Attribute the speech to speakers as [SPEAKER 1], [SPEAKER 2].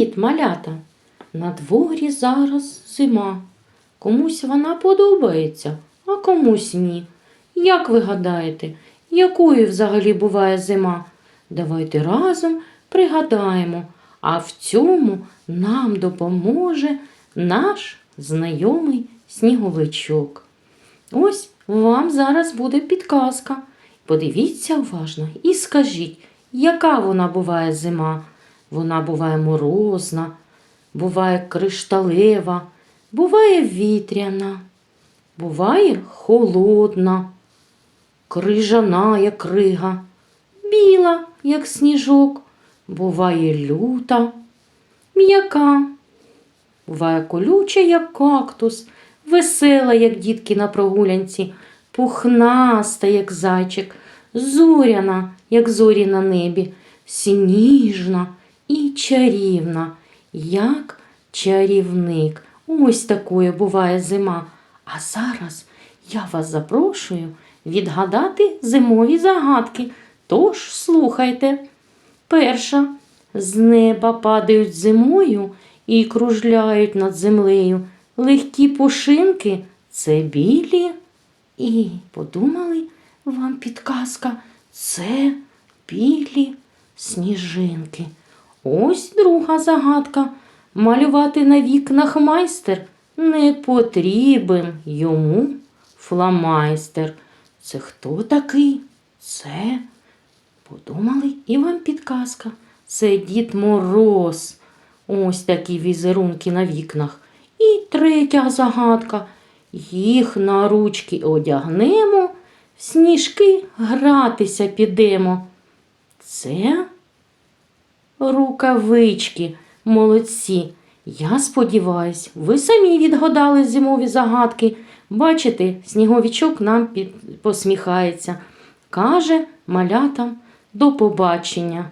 [SPEAKER 1] Привіт, малята! На дворі зараз зима. Комусь вона подобається, а комусь ні. Як ви гадаєте, якою взагалі буває зима? Давайте разом пригадаємо, а в цьому нам допоможе наш знайомий сніговичок. Ось вам зараз буде підказка. Подивіться уважно і скажіть, яка вона буває зима? Вона буває морозна, буває кришталева, буває вітряна, буває холодна, крижана, як крига, біла, як сніжок, буває люта, м'яка, буває колюча, як кактус, весела, як дітки на прогулянці, пухнаста, як зайчик, зоряна, як зорі на небі, сніжна і чарівна, як чарівник. Ось такою буває зима. А зараз я вас запрошую відгадати зимові загадки. Тож слухайте. Перша. З неба падають зимою і кружляють над землею. Легкі пушинки це білі. І подумали вам підказка, це білі сніжинки. Ось друга загадка. Малювати на вікнах майстер не потрібен йому фламайстер. Це хто такий? Це подумали і вам підказка. Це Дід Мороз. Ось такі візерунки на вікнах. І третя загадка. Їх на ручки одягнемо, в сніжки гратися підемо. Це рукавички, молодці. Я сподіваюсь, ви самі відгадали зимові загадки. Бачите, сніговічок нам під... посміхається. Каже малятам до побачення.